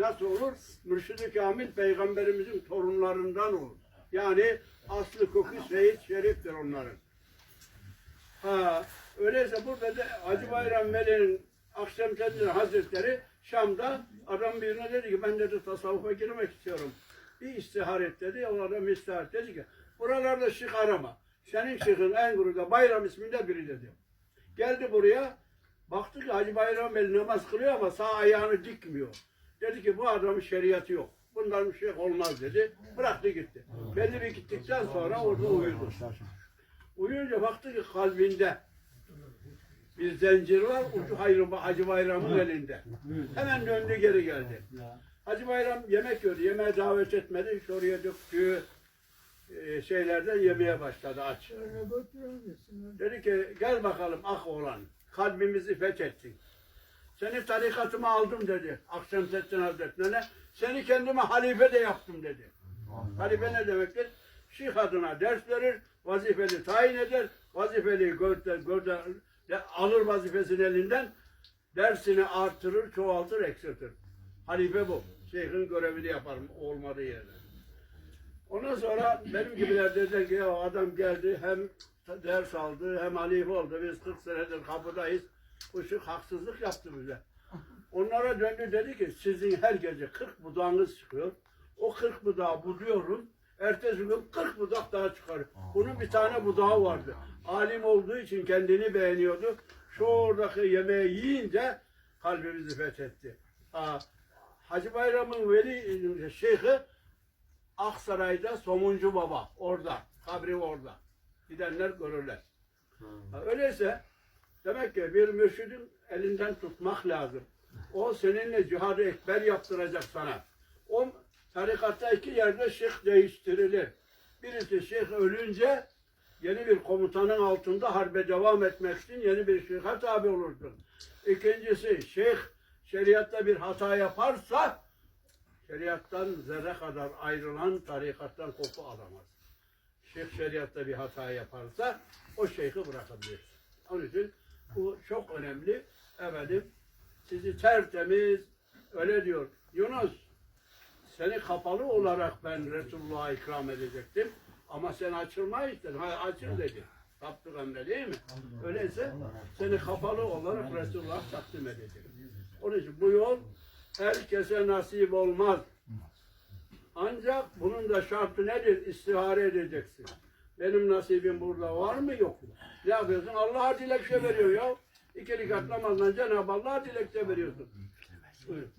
nasıl olur? Mürşid-i Kamil peygamberimizin torunlarından olur. Yani aslı koku Seyit Şerif'tir onların. Ha, öyleyse burada da Hacı Bayram Veli'nin Akşemseddin Hazretleri Şam'da adam birine dedi ki ben dedi tasavvufa girmek istiyorum. Bir istihar et dedi. O adam istihar et. dedi ki buralarda şık arama. Senin şıkın en kuruda Bayram isminde biri dedi. Geldi buraya baktı ki Hacı Bayram Veli namaz kılıyor ama sağ ayağını dikmiyor. Dedi ki bu adamın şeriatı yok. Bundan bir şey olmaz dedi. Bıraktı gitti. Belli bir gittikten sonra orada uyudu. Uyuyunca baktı ki kalbinde bir zincir var, ucu Hayrı, Hacı Bayram'ın elinde. Hemen döndü geri geldi. Hacı Bayram yemek yiyordu, yemeğe davet etmedi. Şuraya döktüğü e, şeylerden yemeye başladı aç. Dedi ki gel bakalım ak oğlan, kalbimizi fethettin. Seni tarikatıma aldım dedi Akşemseddin Hazretleri. Seni kendime halife de yaptım dedi. Halife ne demektir? Şeyh adına ders verir, vazifeli tayin eder, vazifeli gövde, de- alır vazifesini elinden, dersini artırır, çoğaltır, eksiltir. Halife bu. Şeyhin görevini yapar olmadığı yerde. Ondan sonra benim gibiler dediler ki ya adam geldi hem ders aldı hem halife oldu. Biz 40 senedir kapıdayız. Bu şu haksızlık yaptı bize. Onlara döndü dedi ki sizin her gece 40 budağınız çıkıyor. O 40 budağı buduyoruz. Ertesi gün 40 budak daha çıkar. Bunun bir tane budağı vardı. Alim olduğu için kendini beğeniyordu. Şu oradaki yemeği yiyince kalbimizi fethetti. Aa, Hacı Bayram'ın veli şeyhi Aksaray'da Somuncu Baba orada. Kabri orada. Gidenler görürler. Ha, Öyleyse demek ki bir mürşidin elinden tutmak lazım. O seninle cihadı ekber yaptıracak sana. O tarikatta iki yerde şeyh değiştirilir. Birisi şeyh ölünce yeni bir komutanın altında harbe devam etmek için yeni bir şeyhe tabi olursun. İkincisi şeyh şeriatta bir hata yaparsa şeriattan zerre kadar ayrılan tarikattan kopu alamaz. Şeyh şeriatta bir hata yaparsa o şeyhi bırakabilir. Onun için bu çok önemli. Efendim sizi tertemiz öyle diyor. Yunus seni kapalı olarak ben Resulullah'a ikram edecektim. Ama sen açılmayı istedin. Ha, açıl dedi. Taptık emre değil mi? Öyleyse seni kapalı olarak Resulullah'a takdim edecek. Onun için bu yol herkese nasip olmaz. Ancak bunun da şartı nedir? İstihare edeceksin. Benim nasibim burada var mı yok mu? Ne yapıyorsun? Allah'a dilekçe veriyor ya. İki rekat namazla Cenab-ı Allah'a dilekçe veriyorsun. Buyurun.